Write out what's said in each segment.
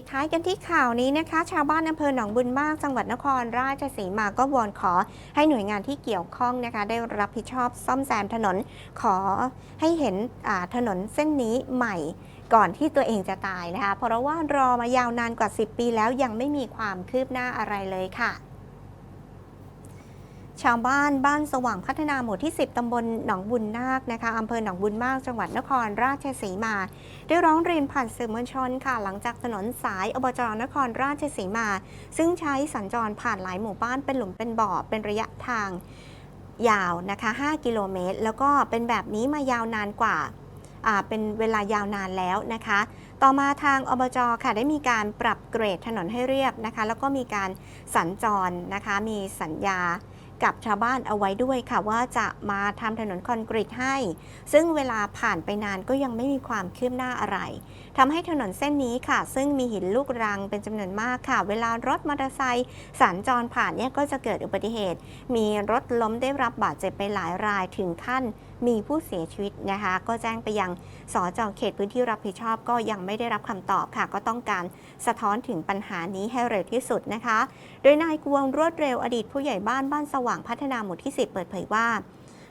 ปิดท้ายกันที่ข่าวนี้นะคะ ชาวบ้านอำเภอหนองบุญมากจังหวัดนครราชสีมาก็วอนขอให้หน่วยงานที่เกี่ยวข้องนะคะ ได้รับผิดชอบซ่อมแซมถนนขอให้เห็นถนนเส้นนี้ใหม่ก่อนที่ตัวเองจะตายนะคะ เพราะว่ารอมายาวนานกว่า 10 ปีแล้วยังไม่มีความคืบหน้าอะไรเลยค่ะ ชาวบ้านบ้านสว่างพัฒนาหมู่ที่ 10 ตำบลหนองบุญนาคนะคะอำเภอหนองบุญมากจังหวัดนครราชสีมา ได้ร้องเรียนผ่านสื่อมวลชนค่ะ หลังจากถนนสายอบจนครราชสีมา ซึ่งใช้สัญจรผ่านหลายหมู่บ้านเป็นหลุมเป็นบ่อเป็นระยะทางยาวนะคะ 5 กิโลเมตร แล้วก็เป็นแบบนี้มายาวนานกว่าอ่าเป็นเวลายาวนานแล้วนะคะ ต่อมาทางอบจค่ะได้มีการปรับเกรดถนนให้เรียบนะคะ แล้วก็มีการสัญจรนะคะ มีสัญญา กับชาวบ้านเอาไว้ด้วยค่ะว่าจะมาทำถนนคอนกรีตให้ ซึ่งเวลาผ่านไปนานก็ยังไม่มีความคืบหน้าอะไรทำให้ถนนเส้นนี้ค่ะ ซึ่งมีหินลูกรังเป็นจำนวนมากค่ะ เวลารถมอเตอร์ไซค์สัญจรผ่านเนี่ยก็จะเกิดอุบัติเหตุ มีรถล้มได้รับบาดเจ็บไปหลายรายถึงขั้นมีผู้เสียชีวิตนะคะ ก็แจ้งไปยังสจเขตพื้นที่รับผิดชอบก็ยังไม่ได้รับคำตอบค่ะ ก็ต้องการสะท้อนถึงปัญหานี้ให้เร็วที่สุดนะคะ โดยนายกวงรวดเร็วอดีตผู้ใหญ่บ้านบ้านสวว่างพัฒนาหมู่ที่ 10 เปิดเผยว่า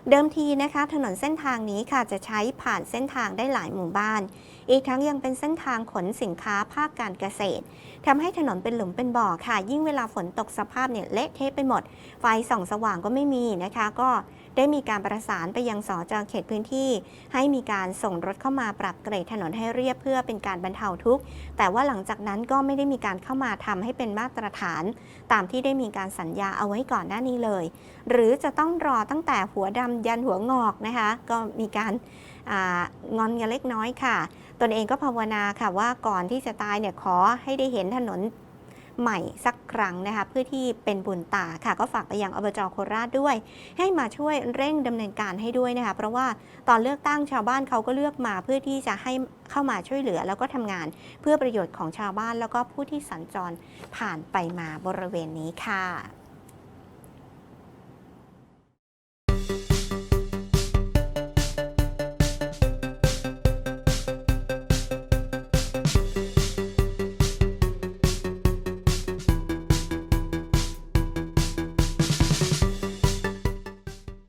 เดิมทีนะคะ ถนนเส้นทางนี้ค่ะจะใช้ผ่านเส้นทางได้หลายหมู่บ้าน อีกทั้งยังเป็นเส้นทางขนสินค้าภาคการเกษตรทำให้ถนนเป็นหลุมเป็นบ่อค่ะ ยิ่งเวลาฝนตกสภาพเนี่ยเละเทะไปหมด ไฟส่องสว่างก็ไม่มีนะคะ ก็ได้มีการประสานไปยังสจเขตพื้นที่ ให้มีการส่งรถเข้ามาปรับเกรดถนนให้เรียบเพื่อเป็นการบรรเทาทุกข์ แต่ว่าหลังจากนั้นก็ไม่ได้มีการเข้ามาทำให้เป็นมาตรฐาน ตามที่ได้มีการสัญญาเอาไว้ก่อนหน้านี้เลย หรือจะต้องรอตั้งแต่หัวดำยันหัวงอกนะคะ ก็มีการงอนกันเล็กน้อยค่ะตนเองก็ภาวนาค่ะว่าก่อนที่จะตายเนี่ยขอให้ได้เห็นถนนใหม่สักครั้งนะคะเพื่อที่เป็นบุญตาค่ะ ก็ฝากไปยังอบจโคราชด้วย ให้มาช่วยเร่งดำเนินการให้ด้วยนะคะเพราะว่าตอนเลือกตั้งชาวบ้านเขาก็เลือกมาเพื่อที่จะให้เข้ามาช่วยเหลือ แล้วก็ทำงานเพื่อประโยชน์ของชาวบ้าน แล้วก็ผู้ที่สัญจรผ่านไปมาบริเวณนี้ค่ะ